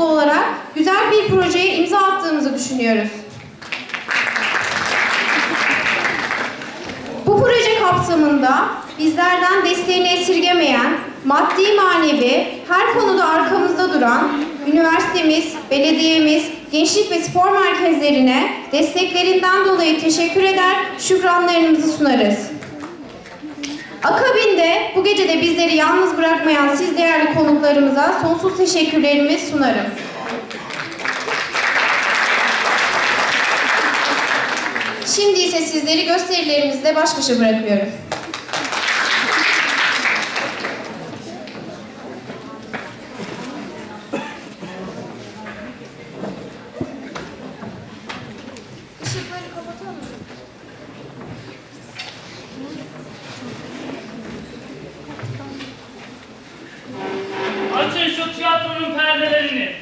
Okulu olarak güzel bir projeye imza attığımızı düşünüyoruz. Bu proje kapsamında bizlerden desteğini esirgemeyen, maddi manevi her konuda arkamızda duran üniversitemiz, belediyemiz, gençlik ve spor merkezlerine desteklerinden dolayı teşekkür eder, şükranlarımızı sunarız. Akabinde bu gece de bizleri yalnız bırakmayan siz değerli konuklarımıza sonsuz teşekkürlerimi sunarım. Şimdi ise sizleri gösterilerimizle baş başa bırakıyorum. Işıkları kapatalım mı? Açın şu tiyatronun perdelerini.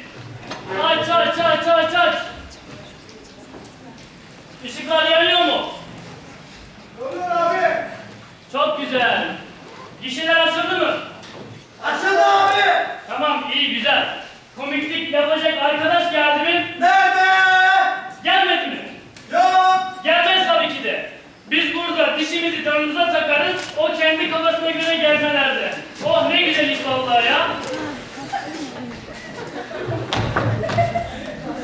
Aç aç aç aç aç. Işıklar yanıyor mu? Olur abi. Çok güzel. Gişeler açıldı mı? Açıldı abi. Tamam iyi güzel. Komiklik yapacak arkadaş geldi mi? Nerede? Gelmedi mi? Yok. Gelmez tabii ki de. Biz burada dişimizi tanımıza takarız, o kendi kafasına göre gelmelerde. Oh ne güzel iş vallahi ya.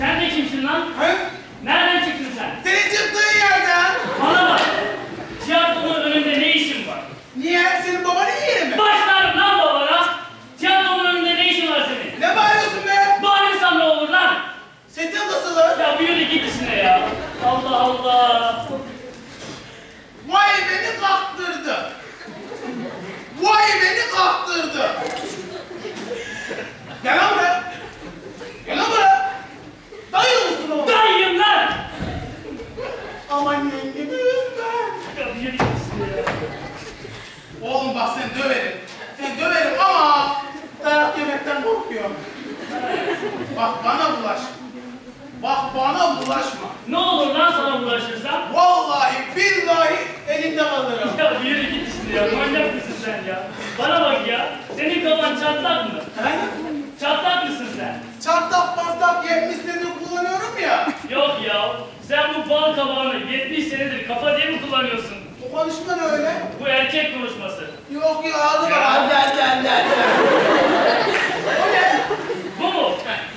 Sen de kimsin lan? Hı? Nereden çıktın sen? Senin çıktığın yerden. Bana bak. Tiyatronun önünde ne işin var? Niye? Senin babanın yeri mi? Başlarım lan babana. Tiyatronun önünde ne işin var senin? Ne bağırıyorsun be? Bağırırsam ne olur lan? Sesin kısılır. Ya bir yürü git işine ya. Allah Allah. Vay beni kalktırdı. Vay beni kalktırdı. Gel lan buraya. Gel lan buraya. Dayıyor musun oğlum? Dayıyım lan. Aman yengemi üzme. Ya bir. Oğlum bak seni döverim. Seni döverim ama dayak yemekten korkuyorum. Bak bana bulaşma. Bak bana bulaşma. Ne olur lan sana bulaşırsam? Vallahi billahi elinde kalırım. Ya bir yürü git işine ya. Manyak mısın sen ya? Bana bak ya. Senin kafan çatlak mı? He? Çatlak mısın sen? Çatlak patlak yemişlerini kullanıyorum ya. Yok ya. Sen bu bal kabağını 70 senedir kafa diye mi kullanıyorsun? O konuşma ne öyle? Bu erkek konuşması. Yok ya ağzı var. Gel gel gel. O ne? Bu mu?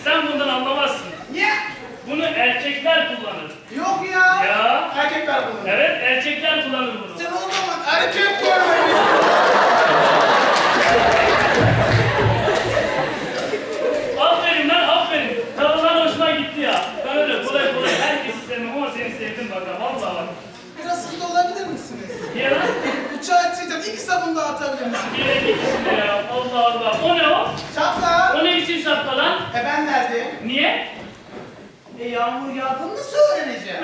Sen bundan anlamazsın. Niye? Bunu erkekler kullanır. Yok ya. Ya. Erkekler bunu. Evet, erkekler kullanır bunu. Sen o zaman erkek görmedin. Aferin lan, aferin. Tavırlar hoşuma gitti ya. Ben öyle kolay kolay herkesi sevmem ama seni sevdim bak ha. Vallahi bak. Biraz hızlı olabilir misiniz? Niye lan? Uçağı içeceğim. İki sabun misiniz? Bir ya. Allah Allah. O ne o? Çatla. O ne biçim şapka lan? E ben nerede? Niye? E yağmur yağdığını nasıl öğreneceğim?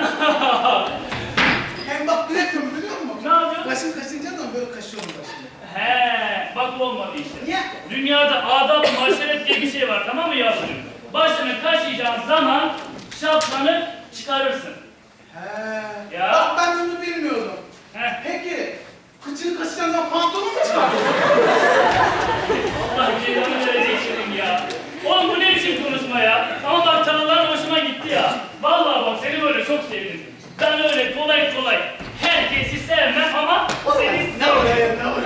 Hem bak direktim biliyor musun? Ne yapıyorsun? Başım kaşınca da böyle kaşıyorum başımı. He, bak bu olmadı işte. Niye? Dünyada adab maşeret diye bir şey var tamam mı yavrucuğum? Başını kaşıyacağın zaman şapkanı çıkarırsın. He. Ya. Bak ben bunu bilmiyordum. He. Peki kıçını kaşıyan zaman pantolon mu çıkartıyorsun? Allah cezanı verecek senin ya. Oğlum bu ne biçim konuşma ya? Ama bak tanılar hoşuma gitti ya. Vallahi bak seni böyle çok sevdim. Ben öyle kolay kolay herkesi sevmem ama seni oraya ne mı? ne oraya.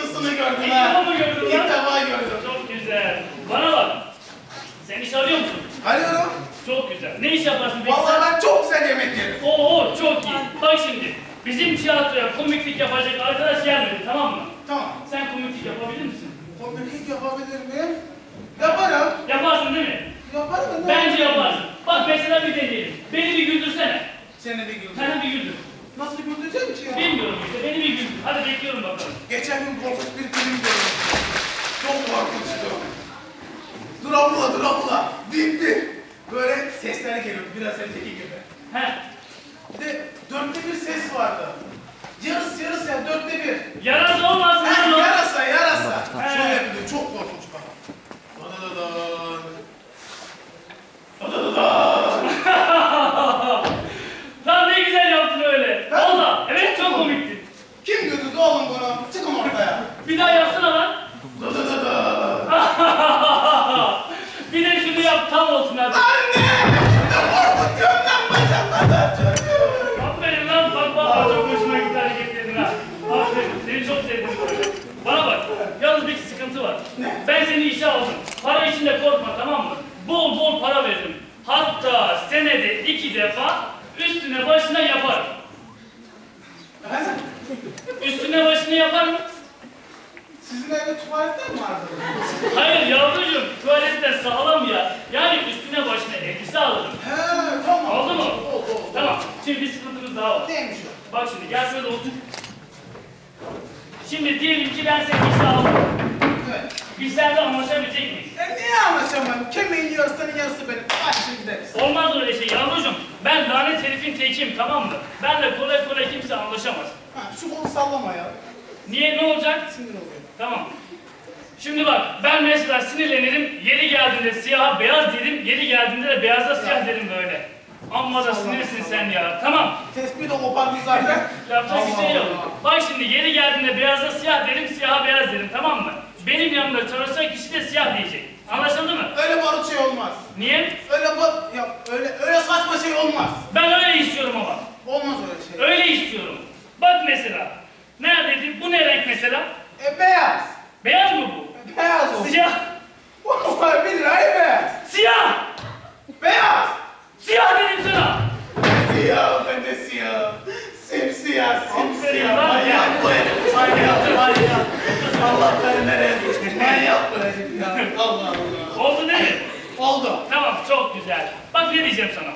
Kısmını gördüm İlk ha. defa mı gördün İlk lan? defa gördüm. Çok güzel. Bana bak. Sen iş arıyor musun? Arıyorum. Çok güzel. Ne iş yaparsın peki Vallahi sen? ben çok güzel yemek yerim. Oo çok iyi. Bak şimdi. Bizim tiyatroya komiklik yapacak arkadaş gelmedi tamam mı? Tamam. Sen komiklik yapabilir misin? Komiklik yapabilir miyim? Yaparım. Yaparsın değil mi? Yaparım da ne Bence yaparsın. Bak mesela bir deneyelim. Beni bir güldürsene. Seni bir güldür. Sen bir güldür. Nasıl güldüreceğim ki ya? Bilmiyorum işte, beni bir güldür. Hadi bekliyorum bakalım. Geçen gün korkunç bir film gördüm. Çok korkunçtu. Dramula, dramula. Dipti. Böyle sesler geliyordu, biraz önceki gibi. He. Bir de dörtte bir ses vardı. Yarısı yarısı ya, dörtte bir. Yarasa olmaz mı? He, yarasa, yarasa. He. Evet. Biz seninle anlaşabilecek miyiz? E niye anlaşamam? Kemiğin yarısı senin yarısı benim. Şimdi gideriz. Olmaz öyle şey yavrucuğum. Ben lanet herifin tekiyim tamam mı? Benle kolay kolay kimse anlaşamaz. Ha, şu kolu sallama ya. Niye ne olacak? Sinir oluyor. Tamam. Şimdi bak ben mesela sinirlenirim. Yeri geldiğinde siyaha beyaz derim. Yeri geldiğinde de beyaza siyah derim böyle. Amma da sinirsin sen ya. Tamam. Tespih de kopardın zaten. Yapacak bir şey yok. Bak şimdi yeri geldiğinde beyaza siyah derim, siyaha beyaz derim tamam mı? Benim yanımda çalışacak kişi de siyah diyecek. Anlaşıldı mı? Öyle barut şey olmaz. Niye? Öyle bar... Ya öyle, öyle saçma şey olmaz. Ben öyle istiyorum ama. Olmaz öyle şey. Öyle istiyorum. Bak mesela. Neredeydi? Bu ne renk mesela? E beyaz. Beyaz mı bu? E, beyaz olsun. Siyah. Vallahi billahi beyaz. Siyah! Beyaz. Siyah dedim sana. Siyah ben de siyah. Simsiyah, Aferin simsiyah. lan ya. Manyak bu herif. Manyak, manyak. Allah beni nereye düştü? Manyak bu herif ya. Allah Allah. Oldu değil mi? Oldu. Tamam çok güzel. Bak ne diyeceğim sana.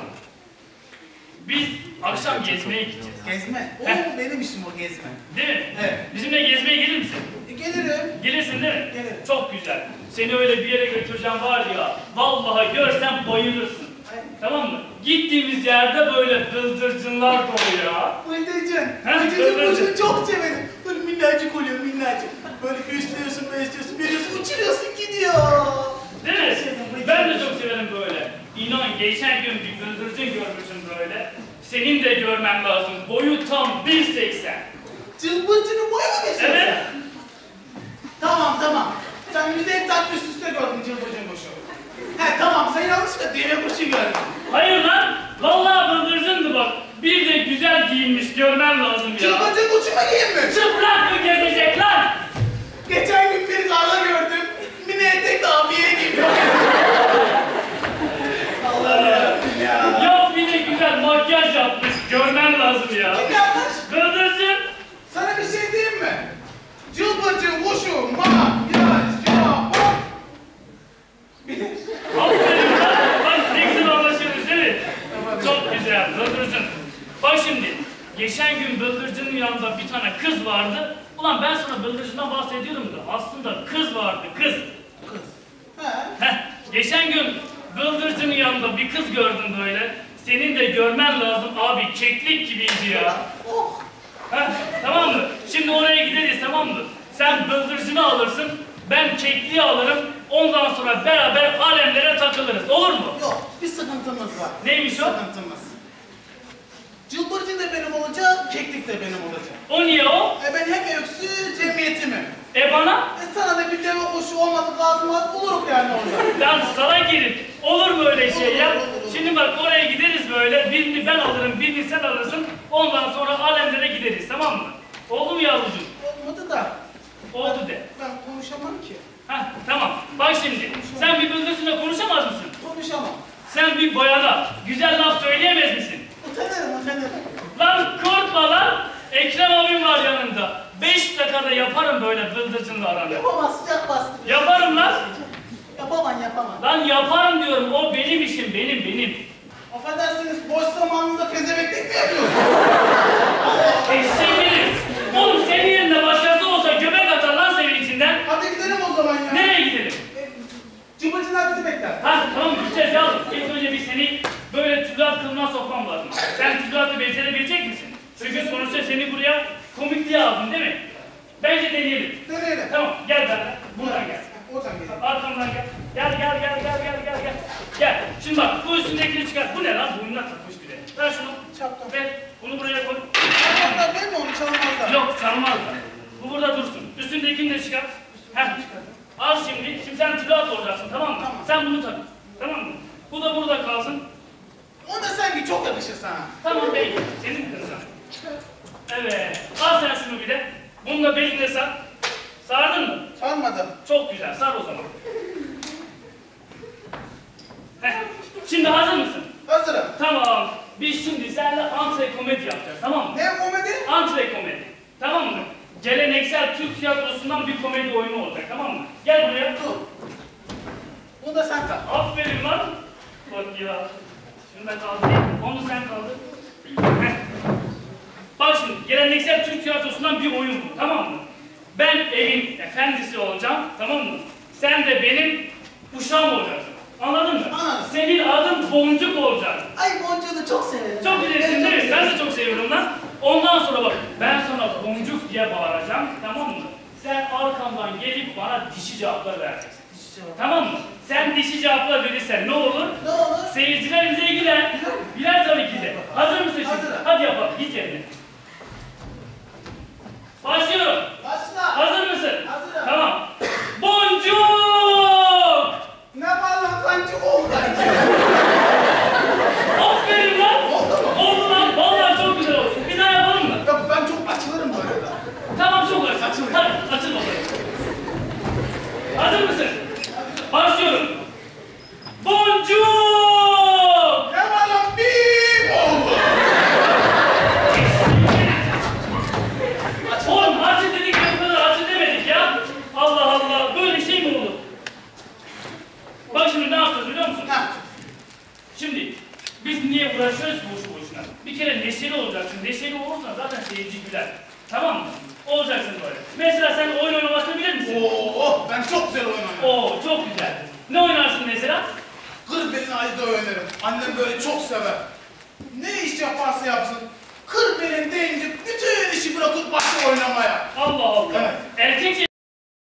Biz akşam gezmeye gideceğiz. Gezme. Heh. O benim işim o gezme. Değil mi? Evet. Bizimle gezmeye gelir misin? E, gelirim. Gelirsin değil mi? Gelirim. Çok güzel. Seni öyle bir yere götüreceğim var ya. Vallahi görsen bayılırsın. Ay. Tamam mı? Gittiğimiz yerde böyle bıldırcınlar dolu ya. Bıldırcın. Bıldırcın kuşunu çok severim. Böyle minnacık oluyor minnacık. Böyle besliyorsun besliyorsun veriyorsun uçuruyorsun gidiyor. Değil mi? Ben de çok severim böyle. İnan geçen gün bir bıldırcın görmüşüm böyle. Senin de görmen lazım. Boyu tam 1.80. Cılbırcının boyu mu geçiyor? Evet. Tamam tamam. Sen yüzde tak üst üste gördün cılbırcın kuşu. He tamam sen yanlışlıkla deve kuşu gördün. Hayır lan. Vallahi bıldırcındı bak. Bir de güzel giyinmiş görmen lazım ya. Cılbırcın kuşu mu giyinmiş? Çıplak mı gezecek lan? Geçen gün bir karla gördüm. Mini etek abiye gibi. Allah yarabbim ya. Ya bir de güzel makyaj yapmış. Görmen lazım ya. Kim yapmış? Bıldırcın. Sana bir şey diyeyim mi? Cılbırcın kuşu makyaj yapar. Bilir. Aferin lan. Bak ne güzel anlaşıyoruz değil mi? Çok güzel. Bıldırcın. Bak şimdi. Geçen gün Bıldırcın'ın yanında bir tane kız vardı. Ulan ben sana Bıldırcın'dan bahsediyorum da aslında kız vardı kız. Kız. He. Heh, geçen gün Bıldırcın'ın yanında bir kız gördüm böyle. Senin de görmen lazım abi keklik gibiydi ya. Oh. Heh, tamam mı? Şimdi oraya gideriz tamam mı? Sen bıldırcını alırsın, ben kekliği alırım. Ondan sonra beraber alemlere takılırız. Olur mu? Yok bir sıkıntımız var. Neymiş o? Sıkıntımız. Cılbırcın da benim olacak, keklik de benim olacak. O niye o? E ben hem öksüz hem yetimim. E bana? Sana da bir deve kuşu olmadı lazım az buluruk yani orada. Lan salak herif. Olur mu öyle şey ya? Şimdi bak oraya gideriz böyle. Birini ben alırım, birini sen alırsın. Ondan sonra alemlere gideriz tamam mı? Oldu mu yavrucuğum? Olmadı da Oldu de. ben konuşamam ki. Heh, tamam. Bak şimdi. Sen bir bıldırcınla konuşamaz mısın? Konuşamam. Sen bir bayana güzel laf söyleyemez misin? Utanırım utanırım. Lan korkma lan. Ekrem abim var yanında. Beş dakikada yaparım böyle bıldırcınla aranı. Yapamaz sıcak bastı. Yaparım lan. Yapamam yapamam. Lan yaparım diyorum. O benim işim. Benim benim. Affedersiniz boş zamanında pezeveklik mi yapıyorsun? Eşek herif. Oğlum senin yerinde başkası olsa göbek atar lan sevincinden. Hadi gidelim o zaman ya. Nereye gidelim? Cıbırcılar bizi bekler. Ha tamam gideceğiz ya. İlk önce bir seni böyle tüzat kılına sokmam lazım. Sen tüzatı becerebilecek misin? Çünkü sonuçta seni buraya komik diye aldım değil mi? Bence deneyelim. Nereye? Tamam gel ben. Buradan gel. Oradan gidelim. Arkamdan gel. Gel gel gel gel gel gel gel. Gel. Şimdi bak bu üstündekini çıkar. Bu ne lan? Boynuna takmış bir de. Ver şunu. Çaptan. Ver. Bunu buraya koy. Çalmazlar değil mi onu çalmazlar? Yok çalmaz da. Bu burada dursun. Üstündekini de çıkar. Heh. Al şimdi. Şimdi sen tülat olacaksın tamam mı? Tamam. Sen bunu tak. Tamam mı? Bu da burada kalsın. O da sanki çok yakışır sana. Tamam peki. Senin kızın. Evet. Al sen şunu bir de. Bunu da beline sar. Sardın mı? Sarmadım. Çok güzel. Sar o zaman. Heh. Şimdi hazır mısın? Hazırım. Tamam. Biz şimdi seninle antre komedi yapacağız. Tamam mı? Ne komedi? Antre komedi. Tamam mı? Geleneksel Türk tiyatrosundan bir komedi oyunu olacak. Tamam mı? Gel buraya. Dur. Bunu da sen tak. Aferin lan. Bak ya. Şunu ben kaldırayım. Onu sen kaldır. Heh. Bak şimdi geleneksel Türk tiyatrosundan bir oyun bu. Tamam mı? Ben evin efendisi olacağım. Tamam mı? Sen de benim uşağım olacaksın. Anladın mı? Anladım. Senin adın Boncuk olacak. Ay boncuğu da çok severim. Çok bilirsin değil mi? Ben de çok seviyorum lan. Ondan sonra bak ben sana boncuk diye bağıracağım tamam mı? Sen arkamdan gelip bana dişi cevaplar vereceksin. Tamam mı? Sen dişi cevaplar verirsen ne olur? Ne olur? Seyirciler bize güler. Güler tabii ki de. Hazır mısın şimdi? Hazırım. Hadi yapalım git yerine. Başlıyorum. Başla. Hazır mısın? Hazırım. Tamam. Boncuk! Ne var lan kancı oldu. Aferin lan! Oldu mu? Oldu lan. Vallahi çok güzel olsun. Bir daha yapalım mı? Yok ben çok açılırım böyle. Hadi açıl bakalım. Hazır mısın? Başlıyorum. Boncuk! Bip oldu. Oğlum açıl dedik bu kadar açıl demedik ya. Allah Allah böyle şey mi olur? Bak şimdi ne yapacağız biliyor musun? Şimdi biz niye uğraşıyoruz boşu boşuna? Bir kere neşeli olacaksın. Neşeli olursan zaten seyirci güler. Tamam mı? Olacaksın böyle. Mesela sen oyun oynamasını bilir misin? Oo, ben çok güzel oynarım. Oo çok güzel. Ne oynarsın mesela? Kır belini ayda oynarım. Annem böyle çok sever. Ne iş yaparsa yapsın. Kır belin deyince bütün işi bırakıp başla oynamaya. Allah Allah. Evet. Erkek